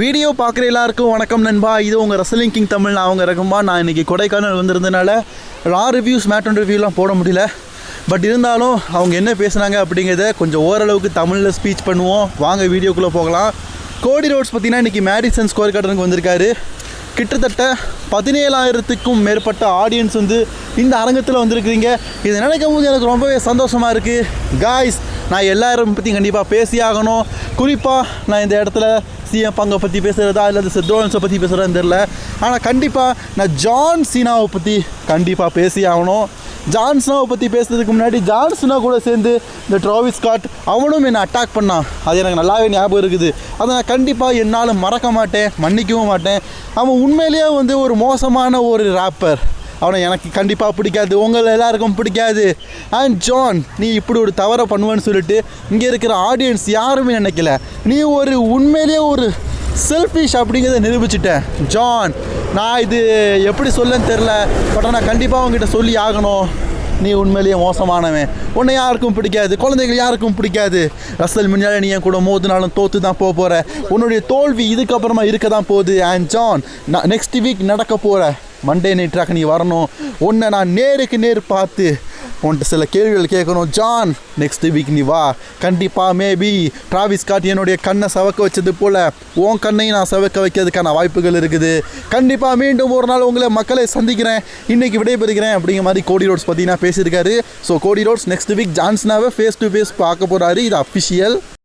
Video பார்க்குற எல்லாருக்கும் வணக்கம் நண்பா. இது உங்கள் ரசலிங் கிங் தமிழ். நான் அவங்க இருக்கும்பா நான் இன்றைக்கி கொடைக்கானல் வந்திருந்தனால ரா ரிவ்யூஸ் மேட் அண்ட் ரிவ்யூலாம் போட முடியல. பட் இருந்தாலும் அவங்க என்ன பேசுனாங்க அப்படிங்கிறத கொஞ்சம் ஓரளவுக்கு தமிழில் ஸ்பீச் பண்ணுவோம். வாங்க வீடியோக்குள்ளே போகலாம். கோடி ரோட்ஸ் பார்த்தீங்கன்னா இன்றைக்கி மேடிசன் ஸ்கோர் கார்டனுக்கு வந்திருக்காரு. கிட்டத்தட்ட பதினேழாயிரத்துக்கும் மேற்பட்ட ஆடியன்ஸ் வந்து இந்த அரங்கத்தில் வந்திருக்கிறீங்க. இதை நினைக்கும் போது எனக்கு ரொம்பவே சந்தோஷமாக இருக்குது காய்ஸ் நான் எல்லாரும் பற்றி கண்டிப்பாக பேசி ஆகணும். குறிப்பாக நான் இந்த இடத்துல சிஎம் பங்கை பற்றி பேசுகிறதா இல்லை சித்தோன்ஸை பற்றி பேசுகிறதான்னு தெரில ஆனால் கண்டிப்பாக நான் ஜான் சீனாவை பற்றி கண்டிப்பாக பேசி ஆகணும். ஜான்ஸ்னாவை பற்றி பேசுறதுக்கு முன்னாடி ஜான்ஸ்னா கூட சேர்ந்து இந்த ட்ராவிஸ் ஸ்காட் அவனும் என்னை அட்டாக் பண்ணான் அது எனக்கு நல்லாவே ஞாபகம் இருக்குது. அதை நான் கண்டிப்பாக என்னால் மறக்க மாட்டேன் மன்னிக்கவும் மாட்டேன். அவன் உண்மையிலேயே வந்து ஒரு மோசமான ஒரு ராப்பர் அவனை எனக்கு கண்டிப்பாக பிடிக்காது. உங்கள் எல்லாருக்கும் பிடிக்காது. அண்ட் ஜான் நீ இப்படி ஒரு தவறை பண்ணுவேன்னு சொல்லிட்டு இங்கே இருக்கிற ஆடியன்ஸ் யாருமே நினைக்கல. நீ ஒரு உண்மையிலேயே ஒரு செல்ஃபிஷ் அப்படிங்கிறத நிரூபிச்சிட்டேன். ஜான் நான் இது எப்படி சொல்லன்னு தெரில பட் ஆனால் கண்டிப்பாக அவங்ககிட்ட சொல்லி ஆகணும். நீ உண்மையிலேயே மோசமானவன். உன்னை யாருக்கும் பிடிக்காது. குழந்தைகள் யாருக்கும் பிடிக்காது. ரசல் முன்னாடி நீ என் கூட மோதினாலும் தோத்து தான் போக போகிற உன்னுடைய தோல்வி இதுக்கப்புறமா இருக்க தான் போகுது. அண்ட் ஜான் நான் நெக்ஸ்ட் வீக் நடக்க போகிற மண்டே நைட்ராக நீ வரணும். உன்னை நான் நேருக்கு நேர் பார்த்து உன்ட்டு சில கேள்விகள் கேட்கணும். ஜான் நெக்ஸ்ட் வீக் நீ வா. கண்டிப்பாக மேபி டிராவிஸ் காட் என்னுடைய கண்ணை சவக்க வச்சது போல் உன் கண்ணையும் நான் சவக்க வைக்கிறதுக்கான வாய்ப்புகள் இருக்குது. கண்டிப்பாக மீண்டும் ஒரு நாள் உங்களை மக்களை சந்திக்கிறேன். இன்னைக்கு விடைபெறுகிறேன் அப்படிங்கிற மாதிரி கோடி ரோட்ஸ் பார்த்தீங்கன்னா பேசியிருக்காரு. So Cody Rhodes next week ஜான்ஸ்னாவே face to face பார்க்க போகிறாரு இது அஃபிஷியல்